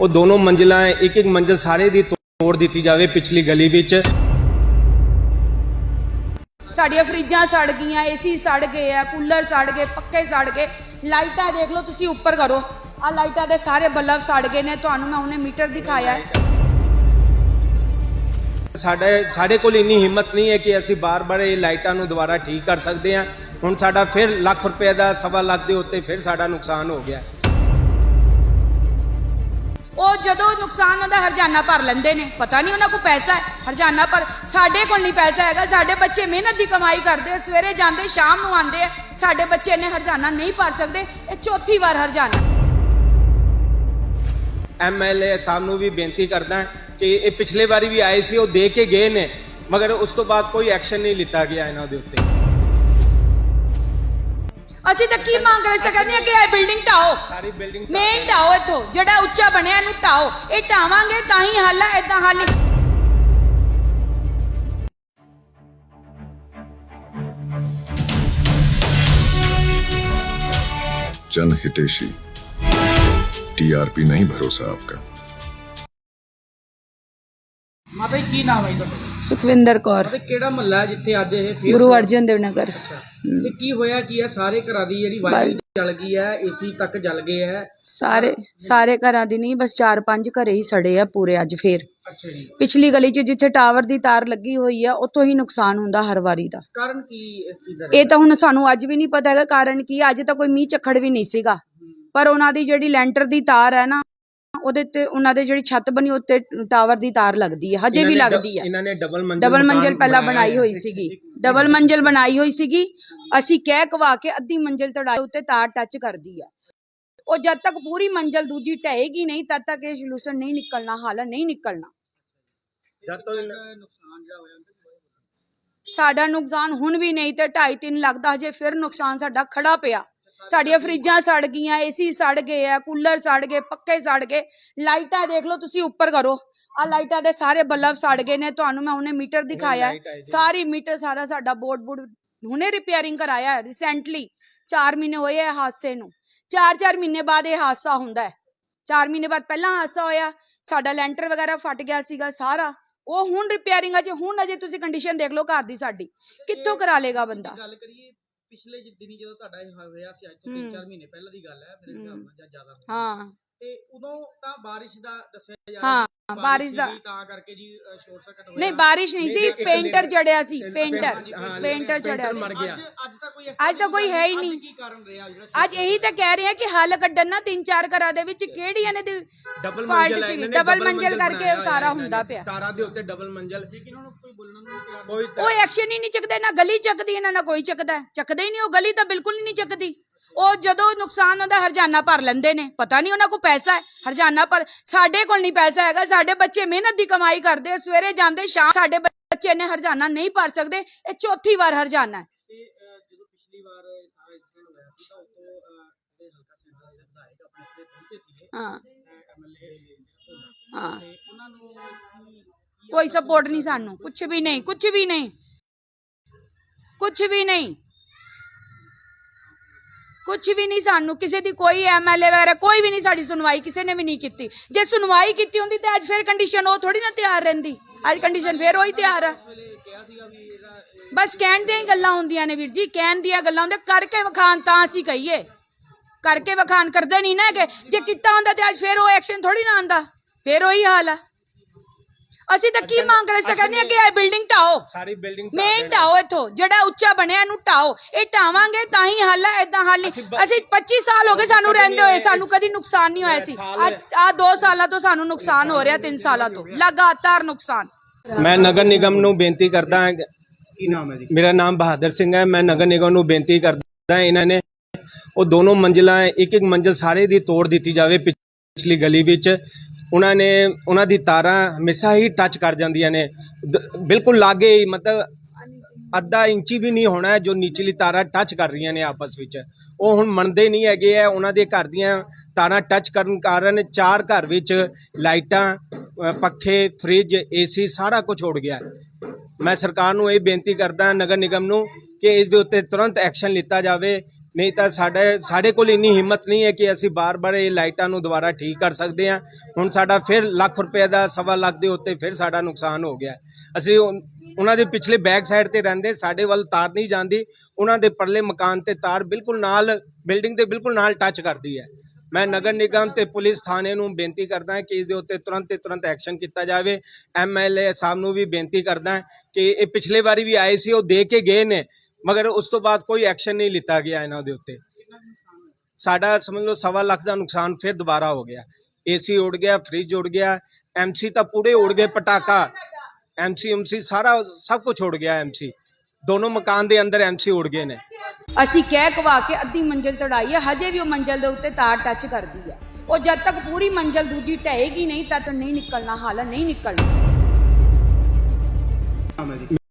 ਉਹ ਦੋਨੋਂ ਮੰਜ਼ਿਲਾਂ ਇੱਕ ਇੱਕ ਮੰਜ਼ਿਲ ਸਾਰੇ ਦੀ ਤੋੜ ਦਿੱਤੀ ਜਾਵੇ ਪਿਛਲੀ ਗਲੀ ਵਿੱਚ। ਸਾਡੀਆਂ ਫਰਿੱਜਾਂ ਸੜ ਗਈਆਂ ਏਸੀ ਸੜ ਗਏ ਆ ਕੂਲਰ ਸੜ ਗਏ ਪੱਕੇ ਸੜ ਗਏ। ਲਾਈਟਾਂ ਦੇਖ ਲਓ ਤੁਸੀਂ ਉੱਪਰ ਕਰੋ। ਆ ਲਾਈਟਾਂ ਦੇ ਸਾਰੇ ਬੱਲਬ ਸੜ ਗਏ ਨੇ ਤੁਹਾਨੂੰ ਮੈਂ ਉਹਨੇ ਮੀਟਰ ਦਿਖਾਇਆ। ਹੈ ਸਾਡੇ ਸਾਡੇ ਕੋਲ ਇੰਨੀ ਹਿੰਮਤ ਨਹੀਂ ਹੈ ਕਿ ਅਸੀਂ ਬਾਰ-ਬਾਰ ਇਹ ਲਾਈਟਾਂ ਨੂੰ ਦੁਬਾਰਾ ਠੀਕ ਕਰ ਸਕਦੇ ਹਾਂ। ਹੁਣ ਸਾਡਾ ਫਿਰ ਲੱਖ ਰੁਪਏ ਦਾ ਸਵਾ ਲੱਖ ਦੇ ਉੱਤੇ ਫਿਰ ਸਾਡਾ ਨੁਕਸਾਨ ਹੋ ਗਿਆ। ਉਹ ਜਦੋਂ ਨੁਕਸਾਨ ਹੁੰਦਾ, ਹਰਜਾਨਾ ਭਰ ਲੈਂਦੇ ਨੇ। ਪਤਾ ਨਹੀਂ ਉਹਨਾਂ ਕੋਲ ਪੈਸਾ ਹੈ। ਹਰਜਾਨਾ ਪਰ ਸਾਡੇ ਕੋਲ ਨਹੀਂ ਪੈਸਾ ਹੈਗਾ। ਸਾਡੇ ਬੱਚੇ ਮਿਹਨਤ ਦੀ ਕਮਾਈ ਕਰਦੇ ਆ। ਸਵੇਰੇ ਜਾਂਦੇ, ਸ਼ਾਮ ਨੂੰ ਆਉਂਦੇ ਆ। ਸਾਡੇ ਬੱਚੇ ਨੇ ਹਰਜਾਨਾ ਨਹੀਂ ਭਰ ਸਕਦੇ। ਇਹ ਚੌਥੀ ਵਾਰ ਹਰਜਾਨਾ। ਐਮਐਲਏ ਸਾਹਿਬ ਨੂੰ ਵੀ ਬੇਨਤੀ ਕਰਦਾ ਕਿ ਇਹ ਪਿਛਲੇ ਵਾਰੀ ਵੀ ਆਏ ਸੀ, ਉਹ ਦੇ ਕੇ ਗਏ ਨੇ। ਮਗਰ ਉਸ ਤੋਂ ਬਾਅਦ ਕੋਈ ਐਕਸ਼ਨ ਨਹੀਂ ਲਿੱਤਾ ਗਿਆ ਇਹਨਾਂ ਦੇ ਉੱਤੇ। ਅਸੀਂ ਤਾਂ ਕੀ ਮੰਗ ਰਹੇ ਸੀ ਕਹਿੰਦੇ ਆ ਕਿ ਇਹ ਬਿਲਡਿੰਗ ਢਾਓ ਸਾਰੀ ਬਿਲਡਿੰਗ ਮੇਨ ਢਾਓ ਇੱਥੋਂ ਜਿਹੜਾ ਉੱਚਾ ਬਣਿਆ ਇਹਨੂੰ ਢਾਓ ਇਹ ਢਾਵਾਂਗੇ ਤਾਂ ਹੀ ਹੱਲ ਹੈ ਇਦਾਂ ਹੱਲ ਨਹੀਂ जन हितेशी टीआरपी नहीं भरोसा आपका ਮਾਤਾ ਜੀ ਕੀ ਨਾਮ ਹੈ ਜੀ ਤੁਹਾਡਾ? ਸੁਖਵਿੰਦਰ ਕੌਰ। ਤੇ ਕਿਹੜਾ ਮਹੱਲਾ ਹੈ ਜਿੱਥੇ ਅੱਜ ਇਹ ਫੇਰ ਗੁਰੂ ਅਰਜਨ ਦੇਵ ਨਗਰ। ਤੇ ਕੀ ਹੋਇਆ ਕੀ ਹੈ? ਸਾਰੇ ਘਰਾਂ ਦੀ ਜਿਹੜੀ ਵਾਇਰਿੰਗ ਜਲ ਗਈ ਹੈ ਏਸੀ ਤੱਕ ਜਲ ਗਏ ਹੈ। ਸਾਰੇ ਸਾਰੇ ਘਰਾਂ ਦੀ ਨਹੀਂ ਬਸ 4-5 ਘਰੇ ਹੀ ਸੜੇ ਆ ਪੂਰੇ ਅੱਜ ਫੇਰ। ਅੱਛਾ ਜੀ। ਪਿਛਲੀ ਗਲੀ 'ਚ ਜਿੱਥੇ ਟਾਵਰ ਦੀ ਤਾਰ ਲੱਗੀ ਹੋਈ ਆ ਉੱਥੋਂ ਹੀ ਨੁਕਸਾਨ ਹੁੰਦਾ ਹਰ ਵਾਰੀ ਦਾ। ਕਾਰਨ ਕੀ ਇਸ ਚੀਜ਼ ਦਾ ਇਹ ਤਾਂ ਹੁਣ ਸਾਨੂੰ ਅੱਜ ਵੀ ਨਹੀਂ ਪਤਾ ਹੈਗਾ ਕਾਰਨ ਕੀ। ਅੱਜ ਤਾਂ ਕੋਈ ਮੀਂਹ ਝੱਖੜ ਵੀ ਨਹੀਂ ਸੀਗਾ। ਪਰ ਉਹਨਾਂ ਦੀ ਜਿਹੜੀ ਲੈਂਟਰ ਦੀ ਤਾਰ ਹੈ ਨਾ ਉਹਦੇ ਤੇ ਉਹਨਾਂ ਦੇ ਜਿਹੜੀ ਛੱਤ ਬਣੀ ਉੱਤੇ ਟਾਵਰ ਦੀ ਤਾਰ ਲੱਗਦੀ ਹੈ ਹਜੇ ਵੀ ਲੱਗਦੀ ਹੈ। ਇਹਨਾਂ ਨੇ ਡਬਲ ਮੰਜ਼ਿਲ ਡਬਲ ਮੰਜ਼ਿਲ ਪਹਿਲਾਂ ਬਣਾਈ ਹੈ। ਹੋਈ ਸੀਗੀ। ਡਬਲ ਮੰਜ਼ਿਲ ਬਣਾਈ ਹੋਈ ਸੀਗੀ। ਅਸੀਂ ਕਹਿ ਕਵਾ ਕੇ ਅੱਧੀ ਮੰਜ਼ਿਲ ਤੜਾਈ ਉੱਤੇ ਤਾਰ ਟੱਚ ਕਰਦੀ ਆ ਉਹ ਜਦ ਤੱਕ ਪੂਰੀ ਮੰਜ਼ਿਲ ਦੂਜੀ ਢਹੇਗੀ ਨਹੀਂ ਤਦ ਤੱਕ ਇਹ ਸੋਲੂਸ਼ਨ ਨਹੀਂ ਨਿਕਲਣਾ ਹੱਲ ਨਹੀਂ ਨਿਕਲਣਾ। ਜਦ ਤੋਂ ਇਹਨਾਂ- ਨੁਕਸਾਨ ਜਿਹੜਾ ਹੋਇਆ ਸਾਡਾ ਨੁਕਸਾਨ ਹੁਣ ਵੀ ਨਹੀਂ ਤੇ 2.5 3 ਲੱਗਦਾ ਹਜੇ ਫਿਰ ਨੁਕਸਾਨ ਸਾਡਾ ਖੜਾ ਪਿਆ। ਸਾਡੀਆਂ ਫਰਿੱਜਾਂ ਸੜ ਗਈਆਂ ਏਸੀ ਸੜ ਗਏ ਆ ਕੂਲਰ ਸੜ ਗਏ ਪੱਕੇ ਸੜ ਗਏ। ਲਾਈਟਾਂ ਦੇਖ ਲਓ ਤੁਸੀਂ ਉੱਪਰ ਕਰੋ। ਆ ਲਾਈਟਾਂ ਦੇ ਸਾਰੇ ਬੱਲਬ ਸੜ ਗਏ ਨੇ ਤੁਹਾਨੂੰ ਮੈਂ ਉਹਨੇ ਮੀਟਰ ਦਿਖਾਇਆ। ਸਾਰੀ ਮੀਟਰ ਸਾਰਾ ਸਾਡਾ ਬੋਰਡ ਬੋਰਡ ਹੁਣੇ ਰਿਪੇਅਰਿੰਗ ਕਰਾਇਆ ਹੈ ਰੀਸੈਂਟਲੀ 4 ਮਹੀਨੇ ਹੋਏ ਆ ਹਾਦਸੇ ਨੂੰ। 4-4 ਮਹੀਨੇ ਬਾਅਦ ਇਹ ਹਾਦਸਾ ਹੁੰਦਾ ਹੈ। 4 ਮਹੀਨੇ ਬਾਅਦ ਪਹਿਲਾਂ ਹਾਦਸਾ ਹੋਇਆ। ਸਾਡਾ ਲੈਂਟਰ ਵਗੈਰਾ ਫਟ ਗਿਆ ਸੀਗਾ ਸਾਰਾ। ਉਹ ਹੁਣ ਰਿਪੇਅਰਿੰਗ ਅਜੇ ਹੁਣ ਅਜੇ ਤੁਸੀਂ ਕੰਡੀਸ਼ਨ ਦੇਖ ਲਓ ਘਰ ਦੀ ਸਾਡੀ। ਕਿੱਥੋਂ ਕਰਾ ਲੇਗਾ ਬੰਦਾ? ਗੱਲ ਕਰੀਏ ਪਿਛਲੇ ਦਿਨੀ ਜਦੋਂ ਤੁਹਾਡਾ ਇਹ ਹੋਇਆ ਸੀ ਅੱਜ ਤੋਂ ਹੂੰ। 3-4 ਮਹੀਨੇ ਪਹਿਲਾਂ ਦੀ ਗੱਲ ਹੈ ਮੇਰੇ ਹਿਸਾਬ ਨਾਲ ਜਾਂ ਜ਼ਿਆਦਾ ਹੋਊ। ਹਾਂ ਤੇ ਉਦੋਂ ਤਾਂ ਬਾਰਿਸ਼ ਦਾ ਦੱਸਿਆ ਜਾ ਹਾਂ, ਰਿਹਾ ਬਾਰਿਸ਼ ਦਾ- ਤਾਂ ਕਰਕੇ ਜੀ ਸ਼ੋਰਟ ਸਰਕਟ ਹੋਇਆ। ਨਹੀਂ ਬਾਰਿਸ਼ ਨਹੀਂ ਸੀ ਪੇਂਟਰ ਚੜਿਆ ਸੀ ਹਾਂ, ਪੇਂਟਰ ਹਾਂ, ਪੇਂਟਰ ਚੜਿਆ ਸੀ। ਅੱਜ ਅੱਜ ਤਾਂ ਕੋਈ ਅੱਜ ਤਾਂ ਕੋਈ ਹੈ ਹੀ ਅੱਜ ਨਹੀਂ। ਕੀ ਕਾਰਨ ਰਿਹਾ ਜਿਹੜਾ ਅੱਜ ਇਹੀ ਤਾਂ ਕਹਿ ਰਹੇ ਆ ਕਿ ਹੱਲ ਕੱਢਣ ਨਾ ਤਿੰਨ ਚਾਰ ਘਰਾਂ ਦੇ ਵਿੱਚ ਕਿਹੜੀ ਇਹਨੇ ਦੀ ਡਬਲ ਮੰਜ਼ਿਲ ਹੈ, ਸੀ ਇਹਨਾਂ ਨੇ ਡਬਲ ਮੰਜ਼ਿਲ ਕਰਕੇ ਸਾਰਾ ਹੁੰਦਾ। ਪਿਆ। ਤਾਰਾਂ ਦੇ ਉੱਤੇ ਡਬਲ ਮੰਜ਼ਿਲ। ਲੇਕਿਨ ਉਹਨਾਂ ਨੂੰ ਕੋਈ ਬੋਲਣ ਨੂੰ ਤਿਆਰ ਕੋਈ ਉਹ ਐਕਸ਼ਨ ਹੀ ਨਹੀਂ ਚੱਕਦੇ ਨਾ ਗਲੀ ਚੱਕਦੀ ਇਹਨਾਂ ਨਾ ਕੋਈ ਚੱਕਦਾ। ਹੈ। ਚੱਕਦੇ ਹੀ ਨਹੀਂ ਉਹ ਗਲੀ ਤਾਂ ਬਿਲਕੁਲ ਹੀ ਨਹੀਂ ਚੱਕਦੀ। ਉਹ ਜਦੋਂ ਨੁਕਸਾਨ ਹੁੰਦਾ ਹਰਜਾਨਾ ਭਰ ਲੈਂਦੇ ਨੇ ਪਤਾ ਨਹੀਂ ਉਹਨਾਂ ਕੋਲ ਪੈਸਾ ਹੈ ਹਰਜਾਨਾ ਪਰ ਸਾਡੇ ਕੋਲ ਨਹੀਂ ਪੈਸਾ ਹੈਗਾ ਸਾਡੇ ਬੱਚੇ ਮਿਹਨਤ ਦੀ ਕਮਾਈ ਕਰਦੇ ਆ ਸਵੇਰੇ ਜਾਂਦੇ ਸ਼ਾਮ ਸਾਡੇ ਬੱਚੇ ਨੇ ਹਰਜਾਨਾ ਨਹੀਂ ਭਰ ਸਕਦੇ ਇਹ ਚੌਥੀ ਵਾਰ ਹਰਜਾਨਾ ਹੈ। ਤੇ ਅਹ, ਜਦੋਂ ਪਿਛਲੀ ਵਾਰ ਇਹ ਸਾਰਾ ਇੰਸੀਡੈਂਟ ਹੋਇਆ ਸੀ ਤਾਂ ਉਦੋਂ ਅਹ, ਜਿਹੜੇ ਹਲਕਾ ਸਿੰਧਾ ਦੇ ਵਿਧਾਇਕ ਆਪਣੇ ਇੱਥੇ ਪਹੁੰਚੇ ਸੀਗੇ। ਹਾਂ। ਐਮਐਲਏ ਹਾਂ। ਤੇ ਉਹਨਾਂ ਨੂੰ ਕੀ- ਕੀ ਕੋਈ ਸਪੋਰਟ ਨਹੀਂ ਸਾਨੂੰ ਕੁਝ ਵੀ ਨਹੀਂ ਕੁਝ ਵੀ ਨਹੀਂ। ਕੁਝ ਵੀ ਨਹੀਂ। ਕੁਝ ਵੀ ਨਹੀਂ ਸਾਨੂੰ, ਕਿਸੇ ਦੀ ਕੋਈ ਐਮਐਲਏ ਵਗੈਰਾ, ਕੋਈ ਵੀ ਨਹੀਂ ਸਾਡੀ ਸੁਣਵਾਈ, ਕਿਸੇ ਨੇ ਵੀ ਨਹੀਂ ਕੀਤੀ। ਜੇ ਸੁਣਵਾਈ ਕੀਤੀ ਹੁੰਦੀ ਤਾਂ ਅੱਜ ਫਿਰ ਕੰਡੀਸ਼ਨ ਉਹ ਥੋੜੀ ਨਾ ਤਿਆਰ ਰਹਿੰਦੀ। ਅੱਜ ਕੰਡੀਸ਼ਨ ਫਿਰ ਉਹੀ ਤਿਆਰ ਆ। ਬਸ ਕਹਿਣ ਦੀਆਂ ਹੀ ਗੱਲਾਂ ਹੁੰਦੀਆਂ ਨੇ ਵੀਰ ਜੀ, ਕਹਿਣ ਦੀਆਂ ਗੱਲਾਂ ਹੁੰਦੀਆਂ, ਕਰਕੇ ਵਿਖਾਣ ਤਾਂ ਅਸੀਂ ਕਹੀਏ। ਕਰਕੇ ਵਿਖਾਣ ਕਰਦੇ ਨਹੀਂ ਨਾ ਹੈਗੇ। ਜੇ ਕੀਤਾ ਹੁੰਦਾ ਤੇ ਅੱਜ ਫਿਰ ਉਹ ਐਕਸ਼ਨ ਥੋੜੀ ਨਾ ਆਂਦਾ ਫਿਰ ਉਹੀ ਹਾਲ ਆ। ਅਸੀਂ ਤਾਂ ਕੀ ਮੰਗ ਰਹੇ ਸੀ? ਕਹਿੰਦੇ ਆ ਕਿ ਇਹ ਬਿਲਡਿੰਗ ਢਾਓ। ਸਾਰੀ ਬਿਲਡਿੰਗ ਮੇਨ ਢਾਓ ਇੱਥੋਂ ਜਿਹੜਾ ਉੱਚਾ ਬਣਿਆ ਇਹਨੂੰ ਢਾਓ। ਇਹ ਢਾਵਾਂਗੇ ਤਾਂ ਹੀ ਹੱਲ ਹੈ ਇਦਾਂ ਹੱਲ ਨਹੀਂ। ਅਸੀਂ 25 ਸਾਲ ਹੋ ਗਏ ਸਾਨੂੰ ਰਹਿੰਦੇ ਹੋਏ ਸਾਨੂੰ ਕਦੀ ਨੁਕਸਾਨ ਨਹੀਂ ਹੋਇਆ ਸੀ। ਅੱਜ ਆ 2 ਸਾਲਾਂ ਤੋਂ ਸਾਨੂੰ ਨੁਕਸਾਨ ਹੋ ਰਿਹਾ 3 ਸਾਲਾਂ ਤੋਂ। ਲਗਾਤਾਰ ਨੁਕਸਾਨ। ਮੈਂ ਨਗਰ ਨਿਗਮ ਨੂੰ ਬੇਨਤੀ ਕਰਦਾ ਹਾਂ। ਕਿ- ਕੀ ਨਾਮ ਹੈ ਜੀ? ਮੇਰਾ ਨਾਮ ਬਹਾਦਰ ਸਿੰਘ ਹੈ। ਮੈਂ ਨਗਰ ਨਿਗਮ ਨੂੰ ਬੇਨਤੀ ਕਰਦਾ ਇਹਨਾਂ ਨੇ ਉਹ ਦੋਨੋਂ ਮੰਜ਼ਿਲਾਂ ਇੱਕ ਇੱਕ ਮੰਜ਼ਿਲ ਸਾਰੇ ਦੀ ਤੋੜ ਦਿੱਤੀ ਜਾਵੇ ਪਿਛਲੀ ਗਲੀ ਵਿੱਚ। ਉਹਨਾਂ ਨੇ ਉਹਨਾਂ ਦੀ ਤਾਰਾਂ ਹਮੇਸ਼ਾ ਹੀ ਟੱਚ ਕਰ ਜਾਂਦੀਆਂ ਨੇ। ਦ- ਬਿਲਕੁਲ ਲਾਗੇ ਹੀ ਮਤਲਬ ਅੱਧਾ ਇੰਚੀ ਵੀ ਨਹੀਂ ਹੋਣਾ ਹੈ ਜੋ ਨੀਚਲੀ ਤਾਰਾਂ ਟੱਚ ਕਰ ਰਹੀਆਂ ਨੇ ਆਪਸ ਵਿੱਚ। ਉਹ ਹੁਣ ਮੰਨਦੇ ਨਹੀਂ ਹੈਗੇ ਆ ਉਹਨਾਂ ਦੇ ਘਰ ਦੀਆਂ ਤਾਰਾਂ ਟੱਚ ਕਰਨ ਕਾਰਨ ਚਾਰ ਘਰ ਵਿੱਚ ਲਾਈਟਾਂ ਅ, ਪੱਖੇ ਫ੍ਰਿਜ ਏਸੀ ਸਾਰਾ ਕੁਝ ਉੜ ਗਿਆ। ਹੈ। ਮੈਂ ਸਰਕਾਰ ਨੂੰ ਇਹ ਬੇਨਤੀ ਕਰਦਾ ਨਗਰ ਨਿਗਮ ਨੂੰ ਕਿ ਇਸ ਦੇ ਉੱਤੇ ਤੁਰੰਤ ਐਕਸ਼ਨ ਲਿੱਤਾ ਜਾਵੇ। ਨਹੀਂ ਤਾਂ ਸਾਡੇ ਸਾਡੇ ਕੋਲ ਇੰਨੀ ਹਿੰਮਤ ਨਹੀਂ ਹੈ ਕਿ ਅਸੀਂ ਬਾਰ-ਬਾਰ ਇਹ ਲਾਈਟਾਂ ਨੂੰ ਦੁਬਾਰਾ ਠੀਕ ਕਰ ਸਕਦੇ ਹਾਂ। ਹੁਣ ਸਾਡਾ ਫਿਰ ਲੱਖ ਰੁਪਏ ਦਾ, ਸਵਾ ਲੱਖ ਦੇ ਉੱਤੇ ਫਿਰ ਸਾਡਾ ਨੁਕਸਾਨ ਹੋ ਗਿਆ। ਅਸੀਂ ਉਹਨਾਂ ਦੇ ਪਿਛਲੇ ਬੈਕ ਸਾਈਡ ਤੇ ਰਹਿੰਦੇ, ਸਾਡੇ ਵੱਲ ਤਾਰ ਨਹੀਂ ਜਾਂਦੀ। ਉਹਨਾਂ ਦੇ ਪਰਲੇ ਮਕਾਨ ਤੇ ਤਾਰ ਬਿਲਕੁਲ ਨਾਲ, ਬਿਲਡਿੰਗ ਦੇ ਬਿਲਕੁਲ ਨਾਲ ਟੱਚ ਕਰਦੀ ਹੈ। ਮੈਂ ਨਗਰ ਨਿਗਮ ਤੇ ਪੁਲਿਸ ਥਾਣੇ ਨੂੰ ਬੇਨਤੀ ਕਰਦਾ ਹਾਂ ਕਿ ਇਸ ਦੇ ਉੱਤੇ ਤੁਰੰਤ ਤੇ ਤੁਰੰਤ ਐਕਸ਼ਨ ਕੀਤਾ ਜਾਵੇ। ਐਮਐਲਏ ਸਾਹਿਬ ਨੂੰ ਵੀ ਬੇਨਤੀ ਕਰਦਾ ਕਿ ਇਹ ਪਿਛਲੇ ਵਾਰੀ ਵੀ ਆਏ ਸੀ, ਉਹ ਦੇ ਕੇ ਗਏ ਨੇ। ਮਗਰ ਉਸ ਤੋਂ ਬਾਅਦ ਕੋਈ ਐਕਸ਼ਨ ਨਹੀਂ ਲਿੱਤਾ ਗਿਆ ਇਹਨਾਂ ਦੇ ਉੱਤੇ। ਸਾਡਾ ਸਮਝ ਲਓ ਸਵਾ ਲੱਖ ਦਾ ਨੁਕਸਾਨ ਫਿਰ ਦੁਬਾਰਾ ਹੋ ਗਿਆ। ਏਸੀ ਉੜ ਗਿਆ ਫ੍ਰਿਜ ਉੜ ਗਿਆ ਐਮਸੀ ਤਾਂ ਪੂਰੇ ਉੜ ਗਏ, ਪਟਾਕਾ। ਐਮਸੀ ਐਮਸੀ ਸਾਰਾ ਸਭ ਕੁਝ ਉੜ ਗਿਆ ਐਮਸੀ ਦੋਨੋਂ ਮਕਾਨ ਦੇ ਅੰਦਰ ਐਮਸੀ ਉੜ ਗਏ ਨੇ। ਅਸੀਂ ਕਹਿ ਕਵਾ ਕੇ ਅੱਧੀ ਮੰਜ਼ਿਲ ਤੜਾਈ ਹੈ ਹਜੇ ਵੀ ਉਹ ਮੰਜ਼ਿਲ ਦੇ ਉੱਤੇ ਤਾਰ ਟੱਚ ਕਰਦੀ ਹੈ ਉਹ ਜਦ ਤੱਕ ਪੂਰੀ ਮੰਜ਼ਿਲ ਦੂਜੀ ਢਹੇਗੀ ਨਹੀਂ, ਤਦ ਤੱਕ ਨਹੀਂ ਨਿਕਲਣਾ, ਹਾਲਾ ਨਹੀਂ ਨਿਕਲਣਾ।